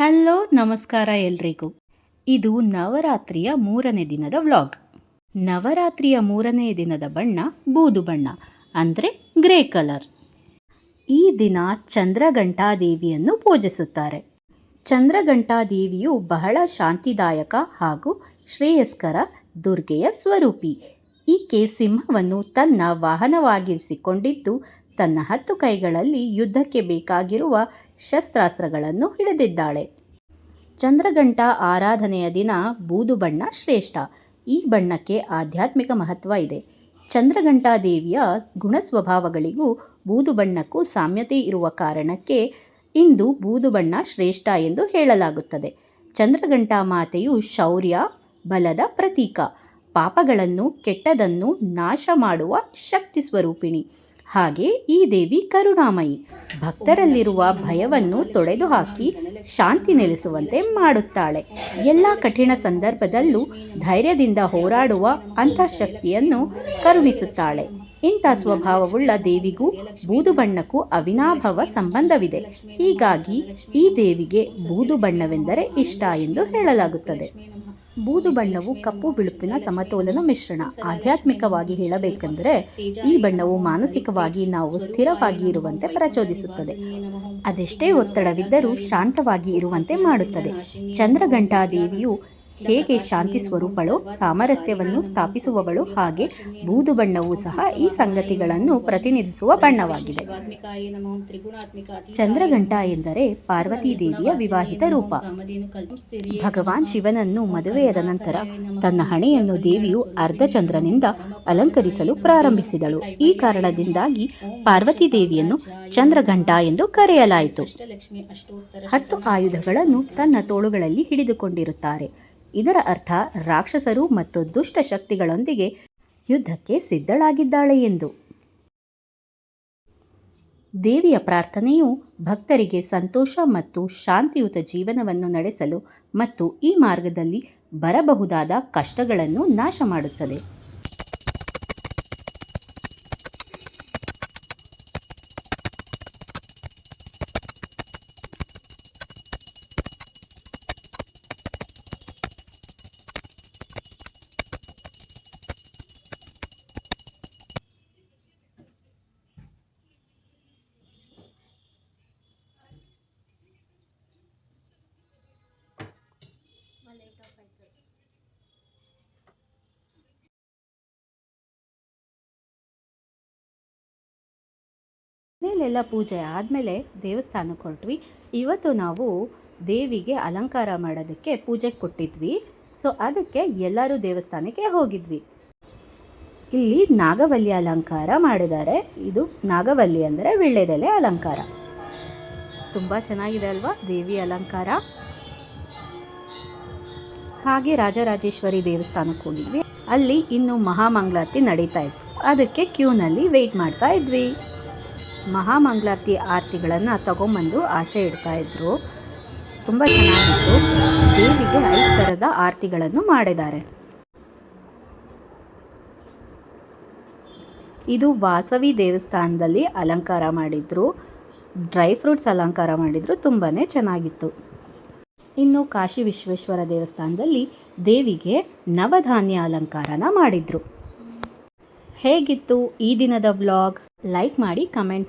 Hello, ನಮಸ್ಕಾರ ಎಲ್ರಿಗೂ. ಇದು ನವರಾತ್ರಿಯ ಮೂರನೇ ದಿನದ ವ್ಲಾಗ್. ನವರಾತ್ರಿಯ ಮೂರನೇ ದಿನದ ಬಣ್ಣ ಬೂದು ಬಣ್ಣ, ಅಂದರೆ ಗ್ರೇ ಕಲರ್. ಈ ದಿನ ಚಂದ್ರಘಂಟಾದೇವಿಯನ್ನು ಪೂಜಿಸುತ್ತಾರೆ. ಚಂದ್ರಘಂಟಾದೇವಿಯು ಬಹಳ ಶಾಂತಿದಾಯಕ ಹಾಗೂ ಶ್ರೇಯಸ್ಕರ ದುರ್ಗೆಯ ಸ್ವರೂಪಿ. ಈಕೆ ಸಿಂಹವನ್ನು ತನ್ನ ವಾಹನವಾಗಿರಿಸಿಕೊಂಡಿದ್ದು ತನ್ನ ಹತ್ತು ಕೈಗಳಲ್ಲಿ ಯುದ್ಧಕ್ಕೆ ಬೇಕಾಗಿರುವ ಶಸ್ತ್ರಾಸ್ತ್ರಗಳನ್ನು ಹಿಡಿದಿದ್ದಾಳೆ. ಚಂದ್ರಗಂಟ ಆರಾಧನೆಯ ದಿನ ಬೂದು ಬಣ್ಣ ಶ್ರೇಷ್ಠ. ಈ ಬಣ್ಣಕ್ಕೆ ಆಧ್ಯಾತ್ಮಿಕ ಮಹತ್ವ ಇದೆ. ಚಂದ್ರಘಂಟಾ ದೇವಿಯ ಗುಣಸ್ವಭಾವಗಳಿಗೂ ಬೂದು ಬಣ್ಣಕ್ಕೂ ಸಾಮ್ಯತೆ ಇರುವ ಕಾರಣಕ್ಕೆ ಇಂದು ಬೂದು ಬಣ್ಣ ಶ್ರೇಷ್ಠ ಎಂದು ಹೇಳಲಾಗುತ್ತದೆ. ಚಂದ್ರಘಂಟಾ ಮಾತೆಯು ಶೌರ್ಯ, ಬಲದ ಪ್ರತೀಕ. ಪಾಪಗಳನ್ನು ಕೆಟ್ಟದನ್ನು ನಾಶ ಮಾಡುವ ಶಕ್ತಿ ಸ್ವರೂಪಿಣಿ. ಹಾಗೆ ಈ ದೇವಿ ಕರುಣಾಮಯಿ ಭಕ್ತರಲ್ಲಿರುವ ಭಯವನ್ನು ತೊಡೆದುಹಾಕಿ ಶಾಂತಿ ನೆಲೆಸುವಂತೆ ಮಾಡುತ್ತಾಳೆ. ಎಲ್ಲ ಕಠಿಣ ಸಂದರ್ಭದಲ್ಲೂ ಧೈರ್ಯದಿಂದ ಹೋರಾಡುವ ಅಂತಃಶಕ್ತಿಯನ್ನು ಕರುಣಿಸುತ್ತಾಳೆ. ಇಂಥ ಸ್ವಭಾವವುಳ್ಳ ದೇವಿಗೂ ಬೂದು ಬಣ್ಣಕ್ಕೂ ಅವಿನಾಭವ ಸಂಬಂಧವಿದೆ. ಹೀಗಾಗಿ ಈ ದೇವಿಗೆ ಬೂದು ಬಣ್ಣವೆಂದರೆ ಇಷ್ಟ ಎಂದು ಹೇಳಲಾಗುತ್ತದೆ. ಬೂದು ಬಣ್ಣವು ಕಪ್ಪು ಬಿಳುಪಿನ ಸಮತೋಲನ ಮಿಶ್ರಣ. ಆಧ್ಯಾತ್ಮಿಕವಾಗಿ ಹೇಳಬೇಕೆಂದರೆ ಈ ಬಣ್ಣವು ಮಾನಸಿಕವಾಗಿ ನಾವು ಸ್ಥಿರವಾಗಿ ಇರುವಂತೆ ಪ್ರಚೋದಿಸುತ್ತದೆ. ಅದೆಷ್ಟೇ ಒತ್ತಡವಿದ್ದರೂ ಶಾಂತವಾಗಿ ಇರುವಂತೆ ಮಾಡುತ್ತದೆ. ಚಂದ್ರಘಂಟಾ ದೇವಿಯು ಹೇಗೆ ಶಾಂತಿ ಸ್ವರೂಪಳು, ಸಾಮರಸ್ಯವನ್ನು ಸ್ಥಾಪಿಸುವವಳು ಹಾಗೆ ಬೂದು ಬಣ್ಣವೂ ಸಹ ಈ ಸಂಗತಿಗಳನ್ನು ಪ್ರತಿನಿಧಿಸುವ ಬಣ್ಣವಾಗಿದೆ. ಚಂದ್ರಘಂಟ ಎಂದರೆ ಪಾರ್ವತಿ ದೇವಿಯ ವಿವಾಹಿತ ರೂಪ. ಭಗವಾನ್ ಶಿವನನ್ನು ಮದುವೆಯಾದ ನಂತರ ತನ್ನ ಹಣೆಯನ್ನು ದೇವಿಯು ಅರ್ಧಚಂದ್ರನಿಂದ ಅಲಂಕರಿಸಲು ಪ್ರಾರಂಭಿಸಿದಳು. ಈ ಕಾರಣದಿಂದಾಗಿ ಪಾರ್ವತಿ ದೇವಿಯನ್ನು ಚಂದ್ರಘಂಟ ಎಂದು ಕರೆಯಲಾಯಿತು. ಹತ್ತು ಆಯುಧಗಳನ್ನು ತನ್ನ ತೋಳುಗಳಲ್ಲಿ ಹಿಡಿದುಕೊಂಡಿರುತ್ತಾರೆ. ಇದರ ಅರ್ಥ ರಾಕ್ಷಸರು ಮತ್ತು ದುಷ್ಟ ಶಕ್ತಿಗಳೊಂದಿಗೆ ಯುದ್ಧಕ್ಕೆ ಸಿದ್ಧಳಾಗಿದ್ದಾಳೆ ಎಂದು. ದೇವಿಯ ಪ್ರಾರ್ಥನೆಯು ಭಕ್ತರಿಗೆ ಸಂತೋಷ ಮತ್ತು ಶಾಂತಿಯುತ ಜೀವನವನ್ನು ನಡೆಸಲು ಮತ್ತು ಈ ಮಾರ್ಗದಲ್ಲಿ ಬರಬಹುದಾದ ಕಷ್ಟಗಳನ್ನು ನಾಶ ಮಾಡುತ್ತದೆ. ಮನೆಯಲ್ಲೆಲ್ಲ ಪೂಜೆ ಆದಮೇಲೆ ದೇವಸ್ಥಾನಕ್ಕೆ ಹೊರಟ್ವಿ. ಇವತ್ತು ನಾವು ದೇವಿಗೆ ಅಲಂಕಾರ ಮಾಡೋದಕ್ಕೆ ಪೂಜೆಗೆ ಕೊಟ್ಟಿದ್ವಿ. ಸೊ ಅದಕ್ಕೆ ಎಲ್ಲರೂ ದೇವಸ್ಥಾನಕ್ಕೆ ಹೋಗಿದ್ವಿ. ಇಲ್ಲಿ ನಾಗವಲ್ಲಿ ಅಲಂಕಾರ ಮಾಡಿದ್ದಾರೆ. ಇದು ನಾಗವಲ್ಲಿ ಅಂದರೆ ವಿಳ್ಳೆದೆಲೆ ಅಲಂಕಾರ. ತುಂಬ ಚೆನ್ನಾಗಿದೆ ಅಲ್ವಾ ದೇವಿ ಅಲಂಕಾರ? ಹಾಗೆ ರಾಜರಾಜೇಶ್ವರಿ ದೇವಸ್ಥಾನಕ್ಕೆ ಹೋಗಿದ್ವಿ. ಅಲ್ಲಿ ಇನ್ನು ಮಹಾಮಂಗಳಾರತಿ ನಡೀತಾ ಇತ್ತು. ಅದಕ್ಕೆ ಕ್ಯೂನಲ್ಲಿ ವೆಯ್ಟ್ ಮಾಡ್ತಾ ಇದ್ವಿ. ಮಹಾಮಂಗಳಾರತಿ ಆರತಿಗಳನ್ನು ತಗೊಂಬಂದು ಆಚೆ ಇಡ್ತಾ ಇದ್ರು. ತುಂಬ ಚೆನ್ನಾಗಿತ್ತು. ದೇವಿಗೆ ಐದು ಥರದ ಆರತಿಗಳನ್ನು ಮಾಡಿದ್ದಾರೆ. ಇದು ವಾಸವಿ ದೇವಸ್ಥಾನದಲ್ಲಿ ಅಲಂಕಾರ ಮಾಡಿದ್ರು. ಡ್ರೈ ಫ್ರೂಟ್ಸ್ ಅಲಂಕಾರ ಮಾಡಿದ್ರು. ತುಂಬಾ ಚೆನ್ನಾಗಿತ್ತು. ಇನ್ನು ಕಾಶಿ ವಿಶ್ವೇಶ್ವರ ದೇವಸ್ಥಾನದಲ್ಲಿ ದೇವಿಗೆ ನವಧಾನ್ಯ ಅಲಂಕಾರನ ಮಾಡಿದ್ರು. ಹೇಗಿತ್ತು ಈ ದಿನದ ವ್ಲಾಗ್? ಲೈಕ್ ಮಾಡಿ, ಕಮೆಂಟ್